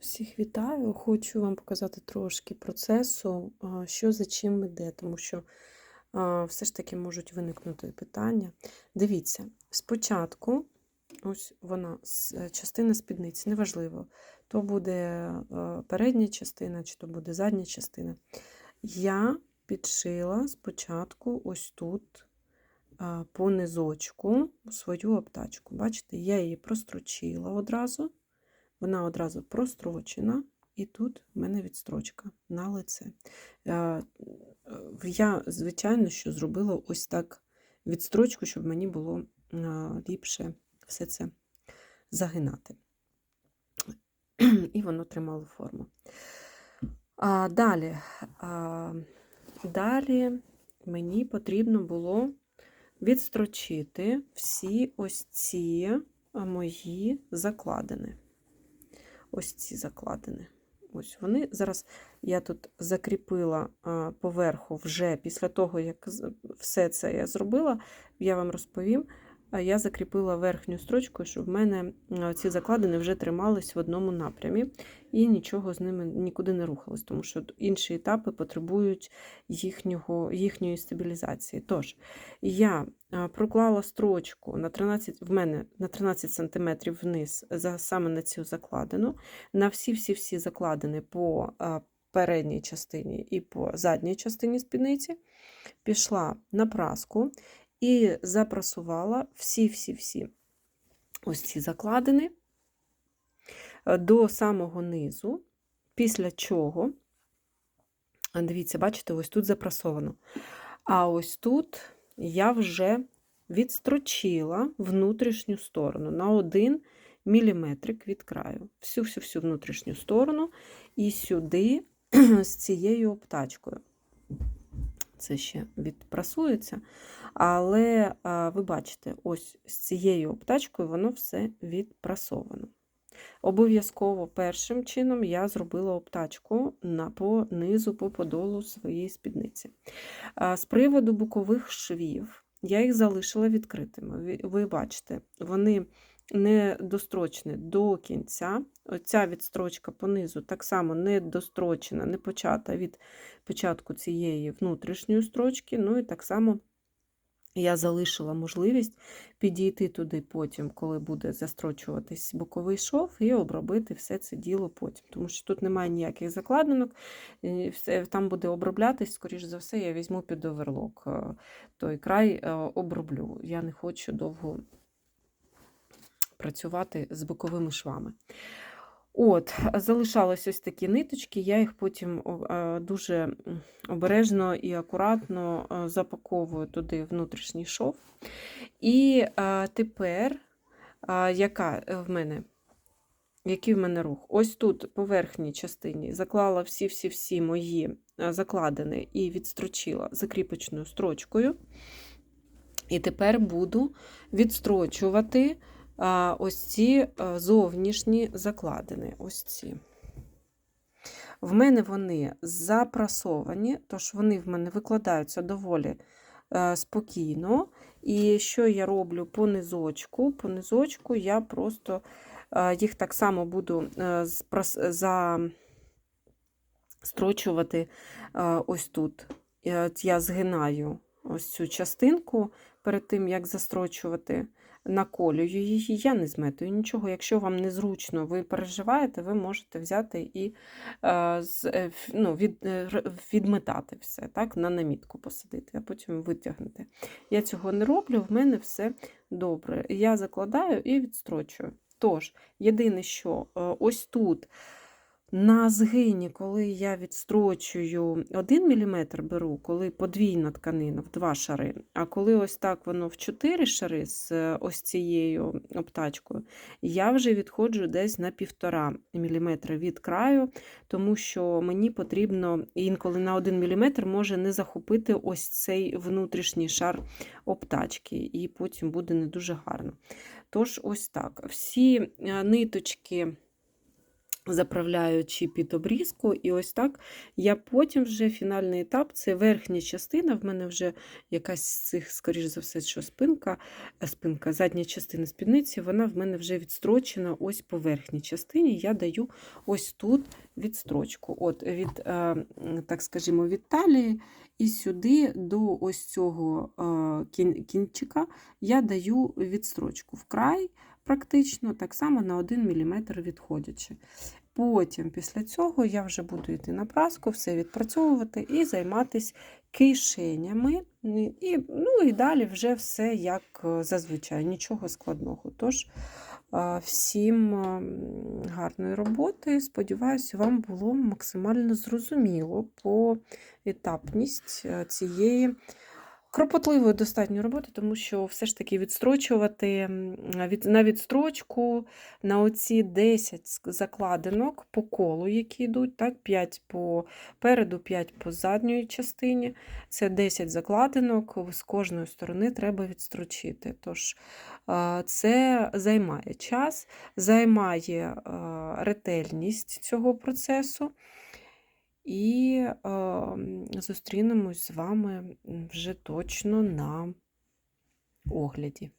Всіх вітаю. Хочу вам показати трошки процесу, що за чим іде, тому що все ж таки можуть виникнути питання. Дивіться, спочатку, ось вона, е, частина спідниці, неважливо, то буде е, передня частина, чи то буде задня частина. Я підшила спочатку ось тут по низочку свою обтачку. Бачите, я її прострочила одразу. Вона одразу прострочена, і тут в мене відстрочка на лице. Е, е, Я, звичайно, що зробила ось так відстрочку, щоб мені було е, ліпше все це загинати. І воно тримало форму. А, далі, а, далі мені потрібно було відстрочити всі ось ці мої закладини ось ці закладини. Ось вони. Зараз я тут закріпила поверху вже після того, як все це я зробила, я вам розповім. Я закріпила верхню строчку, щоб в мене ці закладини вже тримались в одному напрямі і нічого з ними нікуди не рухалось, тому що інші етапи потребують їхнього, їхньої стабілізації. Тож, я проклала строчку на 13, в мене на 13 см вниз за, саме на цю закладину, на всі-всі-всі закладини по передній частині і по задній частині спідниці, пішла на праску і запрасувала всі-всі-всі ось ці закладини е, до самого низу, після чого, дивіться, бачите, ось тут запрасовано. А ось тут я вже відстрочила внутрішню сторону на 1 міліметрик від краю. Всю-всю-всю внутрішню сторону і сюди з цією обтачкою. Це ще відпрасується. Але ви бачите, ось з цією обтачкою воно все відпрасовано. Обов'язково першим чином я зробила обтачку на по низу, по подолу своєї спідниці. З приводу бокових швів я їх залишила відкритими. Ви- бачите, вони не дострочені до кінця. Оця відстрочка по низу так само не дострочена, не почата від початку цієї внутрішньої строчки. Ну і так само я залишила можливість підійти туди потім, коли буде застрочуватись боковий шов, і обробити все це діло потім. Тому що тут немає ніяких закладинок, там буде оброблятись, скоріш за все, я візьму під оверлок. е, Той край е, оброблю. Я не хочу довго працювати з боковими швами. От, залишались ось такі ниточки, я їх потім е, дуже обережно і акуратно е, запаковую туди внутрішній шов. І е, тепер, яка в мене, який в мене рух? Ось тут по верхній частині заклала всі-всі-всі мої закладини і відстрочила закріпочною строчкою. І тепер буду відстрочувати ось ці зовнішні закладини. Ось ці. В мене вони запрасовані, тож вони в мене викладаються доволі е, спокійно. І що я роблю по низочку? По низочку я просто е, їх так само буду е, спрас- за строчувати е, ось тут. Е, Я згинаю ось цю частинку перед тим, як застрочувати, наколюю її. Я не зметую нічого. Якщо вам незручно, ви переживаєте, ви можете взяти і е, е, ну, від, е, відметати все, так, на намітку посадити, а потім витягнути. Я цього не роблю, в мене все добре. Я закладаю і відстрочую. Тож, єдине, що ось тут. На згині, коли я відстрочую 1 мм беру, коли подвійна тканина в два шари, а коли ось так воно в 4 шари з е, ось цією обтачкою, я вже відходжу десь на 1,5 мм від краю, тому що мені потрібно інколи на 1 мм може не захопити ось цей внутрішній шар обтачки, і потім буде не дуже гарно. Тож, ось так. Всі е, ниточки заправляючи під обрізку. І ось так я потім вже фінальний етап це верхня частина. В мене вже якась з цих, скоріш за все, що спинка, е, спинка, задня частина спідниці, вона в мене вже відстрочена ось по верхній частині. Я даю ось тут відстрочку. От від, е, так скажімо, від талії і сюди до ось цього е, кінчика я даю відстрочку вкрай, практично, так само на 1 мм відходячи. Потім, після цього, я вже буду йти на праску, все відпрацьовувати і займатися кишенями. І, ну, і далі вже все як е, зазвичай, нічого складного. Тож, всім м, гарної роботи. Сподіваюся, вам було максимально зрозуміло по етапність е, цієї кропотливої достатньо роботи, тому що все ж таки відстрочувати від, на відстрочку на оці 10 закладинок по колу, які йдуть, так, 5 по переду, 5 по задньої частині. Це 10 закладинок, з кожної сторони треба відстрочити. Тож це займає час, займає ретельність цього процесу. І е, зустрінемось з вами вже точно на огляді.